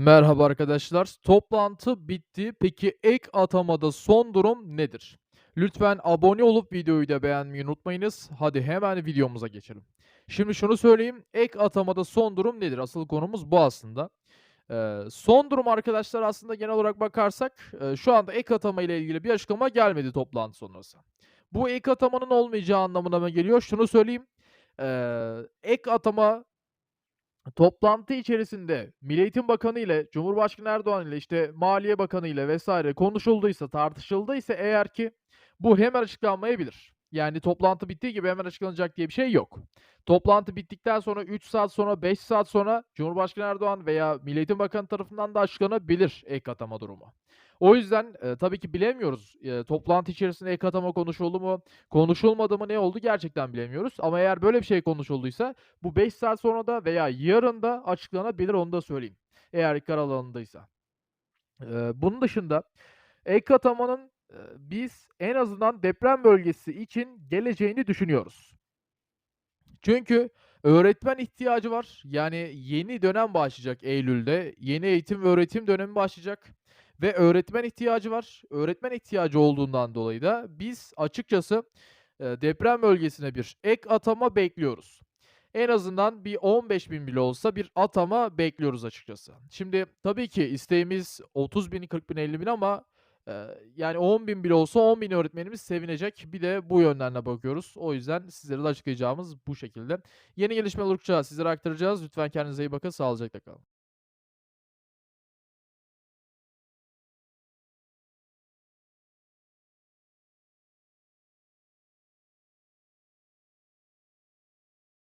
Merhaba arkadaşlar. Toplantı bitti. Peki ek atamada son durum nedir? Lütfen abone olup videoyu da beğenmeyi unutmayınız. Hadi hemen videomuza geçelim. Şimdi şunu söyleyeyim. Ek atamada son durum nedir? Asıl konumuz bu aslında. Eee, son durum arkadaşlar aslında genel olarak bakarsak eee, şu anda ek atama ile ilgili bir açıklama gelmedi toplantı sonrası. Bu ek atamanın olmayacağı anlamına mı geliyor? Şunu söyleyeyim. Eee, ek atama Toplantı içerisinde Milli Eğitim Bakanı ile Cumhurbaşkanı Erdoğan ile işte Maliye Bakanı ile vesaire konuşulduysa, tartışıldıysa eğer ki bu hemen açıklanmayabilir. Yani toplantı bittiği gibi hemen açıklanacak diye bir şey yok. Toplantı bittikten sonra 3 saat sonra, 5 saat sonra Cumhurbaşkanı Erdoğan veya Milli Eğitim Bakanı tarafından da açıklanabilir ek atama durumu. O yüzden e, tabii ki bilemiyoruz. E, toplantı içerisinde ek atama konuşuldu mu, konuşulmadı mı, ne oldu gerçekten bilemiyoruz. Ama eğer böyle bir şey konuşulduysa bu 5 saat sonra da veya yarın da açıklanabilir onu da söyleyeyim. Eğer karar alındıysa. Eee, bunun dışında ek atamanın, eee, biz en azından deprem bölgesi için geleceğini düşünüyoruz. Çünkü öğretmen ihtiyacı var. Yani yeni dönem başlayacak Eylül'de. Yeni eğitim ve öğretim dönemi başlayacak ve öğretmen ihtiyacı var. Öğretmen ihtiyacı olduğundan dolayı da biz açıkçası, eee, deprem bölgesine bir ek atama bekliyoruz. En azından bir 15.000 bile olsa bir atama bekliyoruz açıkçası. Şimdi tabii ki isteğimiz 30.000, 40.000, 50.000 ama, yani 10.000 bile olsa 10.000 öğretmenimiz sevinecek. Bir de bu yönden de bakıyoruz. O yüzden sizlere de açıklayacağımız bu şekilde. Yeni gelişmeler oldukça sizlere aktaracağız. Lütfen kendinize iyi bakın. Sağlıcakla kalın.